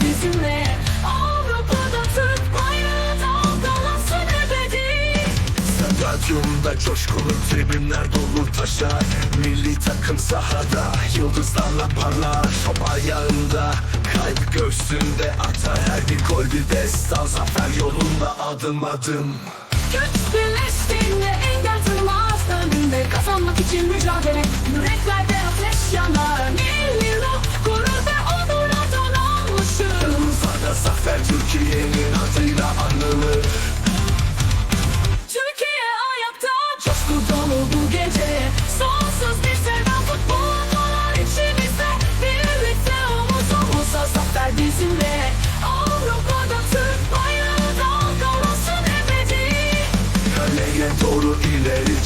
bizimle. Avrupa'da Türk bayrağı dalgalansın ebedi Stadyumda coşkulu tribünler dolu taşar Milli takım sahada yıldızlarla parlar. Top ayağında kalp göğsünde atar. Her bir gol bir destan zafer yolunda adım adım. Güç birleştiğinde engel tırmaz. Önünde Kazanmak için mücadele. Yüreklerde ateş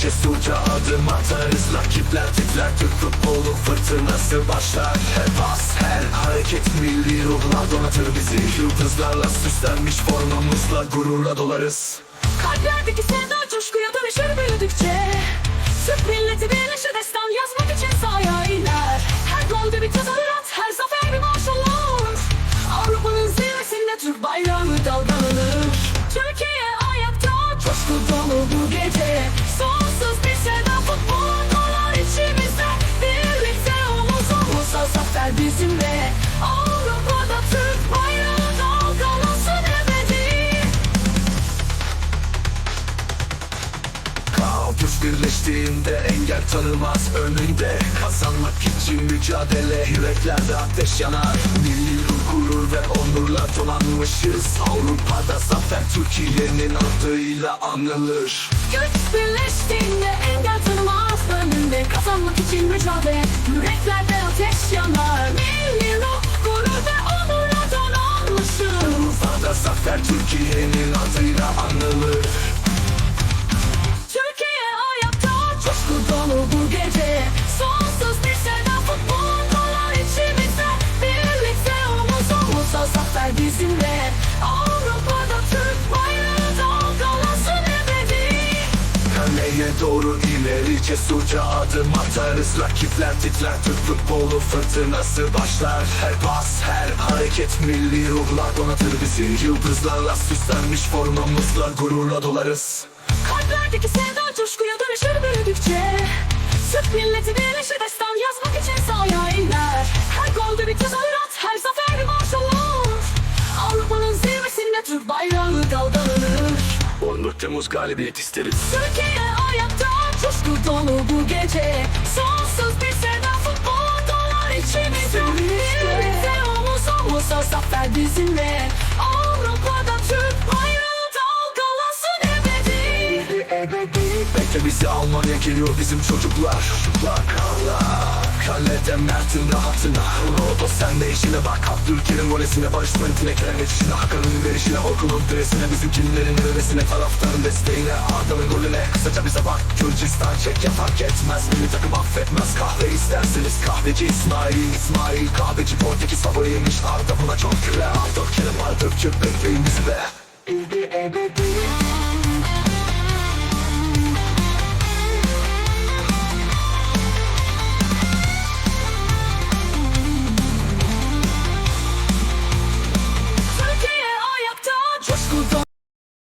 cesurca adım atarız. Rakipler titrer Türk futbolu fırtınası başlar. Her pas her hareket milli ruhla donatır bizi. Yıldızlarla süslenmiş formamızla gururla dolarız. Kalplerdeki sevda coşkuya dönüşür büyüdükçe. Türk milleti birleşir destan yazmak için sahaya birleştiğinde engel tanımaz önünde. Kazanmak için mücadele yüreklerde ateş yanar. Milli ruh gurur ve onurla donanmışız Avrupa'da zafer Türkiye'nin adıyla anılır. Güç birleştiğinde engel tanımaz önünde. Kazanmak için mücadele Yüreklerde ateş yanar. Milli ruh gurur ve onurla donanmışım Urfa'da zafer Türkiye'nin adıyla doğru ileri cesurca adım atarız. Rakipler titrer Türk futbolu fırtınası başlar. Her pas her hareket milli ruhla donatır bizi. Yıldızlarla süslenmiş formamızla gururla dolarız. Kalplerdeki sevda coşkuya dönüşür büyüdükçe Türk milleti birleşir destan yazmak için sahaya iner. Her golde bir tezahürat, her zafer bir marş olur Avrupa'nın zirvesinde Türk bayrağı dalgalanır. 14 Temmuz galibiyet isteriz. Türkiye ayakta, coşku dolu bu gece. Sonsuz bir sevda futbol dolar içimizde Birlikte omuz omuza zafer bizimle. Avrupa'da Türk bayrağı bizi Almanya geliyor bizim çocuklar. Çocuklar karlar Kalede Mert'in rahatına. Robo sen de işine bak. Abdülkerim volesine Barış Mentine Kerem geçişine Hakan'ın verişine Orkun'un diresine Bizimkinlerin övmesine Taraftarın desteğine Arda'nın golüne Kısaca bize bak. Gürcistan çek ya fark etmez. Milli takım affetmez. Kahve isterseniz kahveci İsmail İsmail kahveci Portekiz favoriymiş. Arda buna çok güle. Abdülkerim var Türkçü bekleyin bizi de. Ebedi